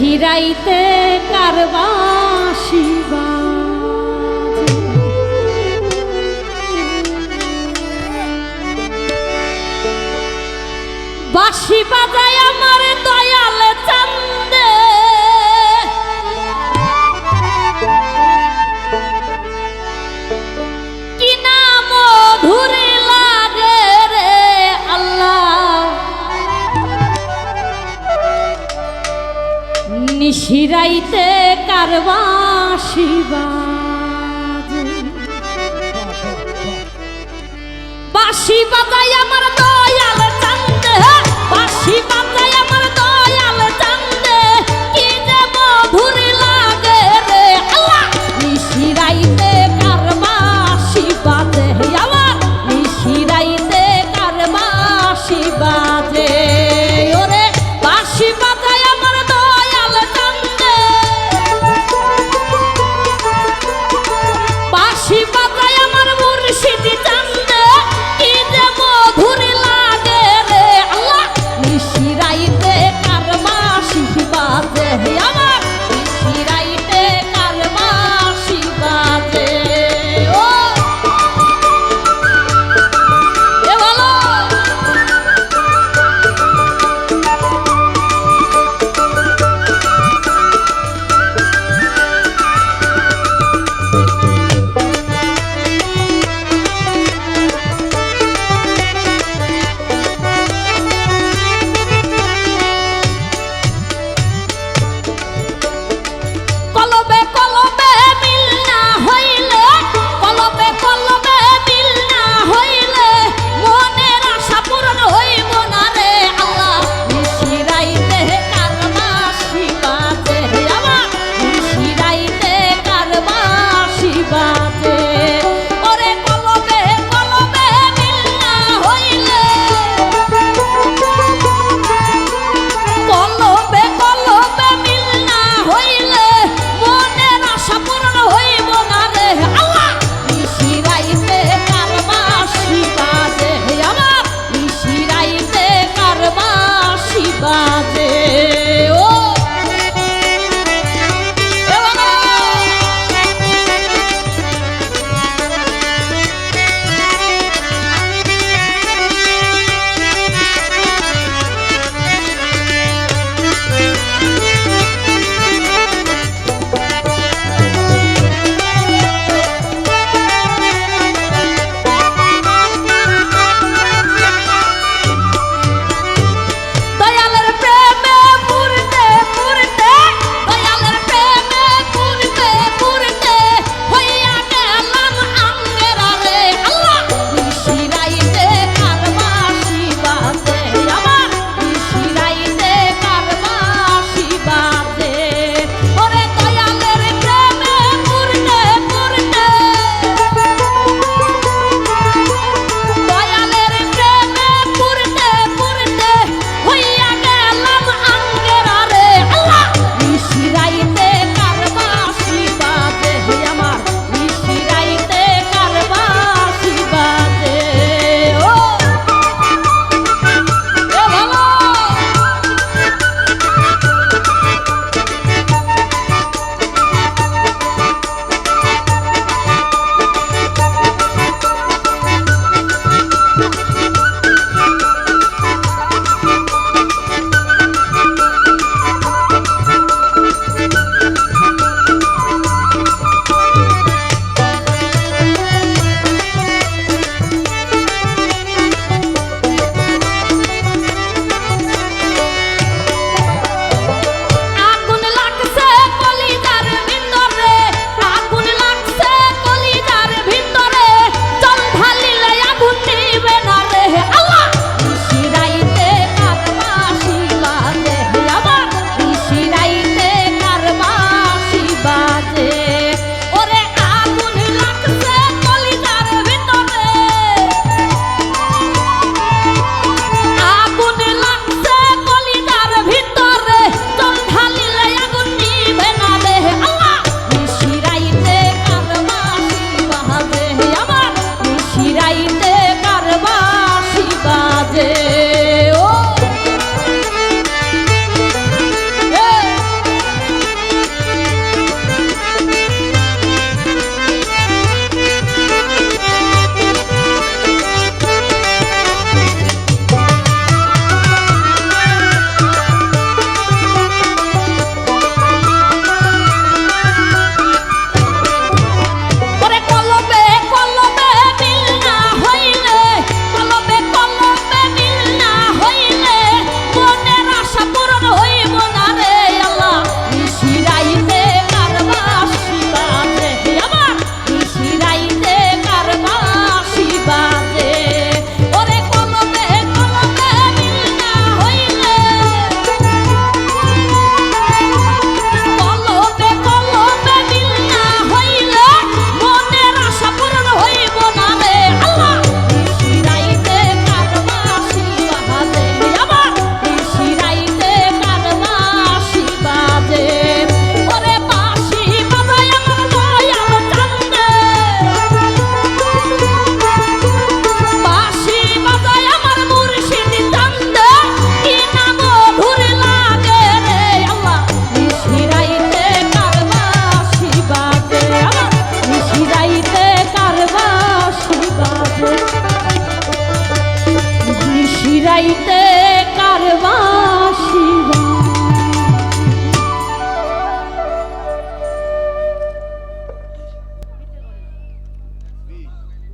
নিশিরাইতে কারবাসি বাসি বাজায় আমার দয়াল চান্দে নিশিরাইতে কারবাসি বাজে বাঁশি বাজাই আমার দল। যাইতে কারবা